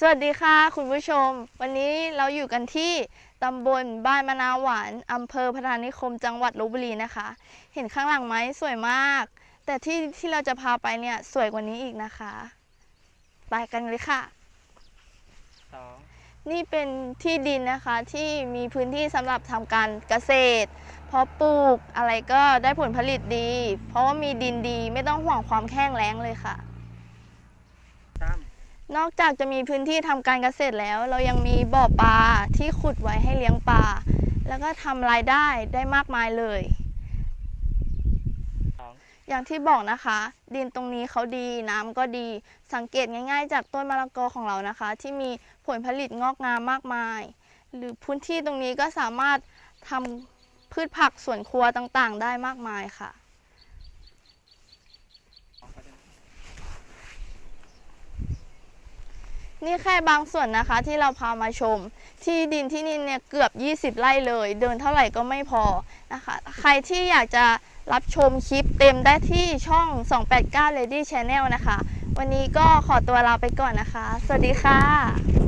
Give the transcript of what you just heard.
สวัสดีค่ะ คุณผู้ชม วันนี้เราอยู่กันที่ตำบลบ้านมะนาวหวานอำเภอพนานิคมจังหวัดลบบุรีนะคะ เห็นข้างหลังไหมสวยมาก แต่ที่ที่เราจะพาไปเนี่ยสวยกว่านี้อีกนะคะ ไปกันเลยค่ะสองนี่เป็นที่ดินนะคะที่มีพื้นที่สำหรับทำการเกษตร เพราะปลูกอะไรก็ได้ผลผลิตดี เพราะว่ามีดินดีไม่ต้องห่วงความแห้งแล้งเลยค่ะสาม นอกจากจะมีพื้นที่ทำการเกษตรแล้ว เรายังมีบ่อปลาที่ขุดไว้ให้เลี้ยงปลาแล้วก็ทำรายได้ได้มากมายเลยองอย่างที่บอกนะคะ ดินตรงนี้เขาดีน้ำก็ดี สังเกตง่าย ๆ จากต้นมะละกอของเรานะคะ ที่มีผลผลิตงอกงามมากมาย หรือพื้นที่ตรงนี้ก็สามารถทำพืชผักสวนครัวต่างๆ ได้มากมายค่ะ สองก็ได้ นี่แค่บางส่วนนะคะที่เราพามาชม ที่ดินที่นี่เนี่ยเกือบ 20 ไร่เลย เดินเท่าไหร่ก็ไม่พอนะคะ ใครที่อยากจะรับชมคลิปเต็มได้ที่ช่อง 289 Lady Channel นะคะ วันนี้ก็ขอตัวลาไปก่อนนะคะ สวัสดีค่ะ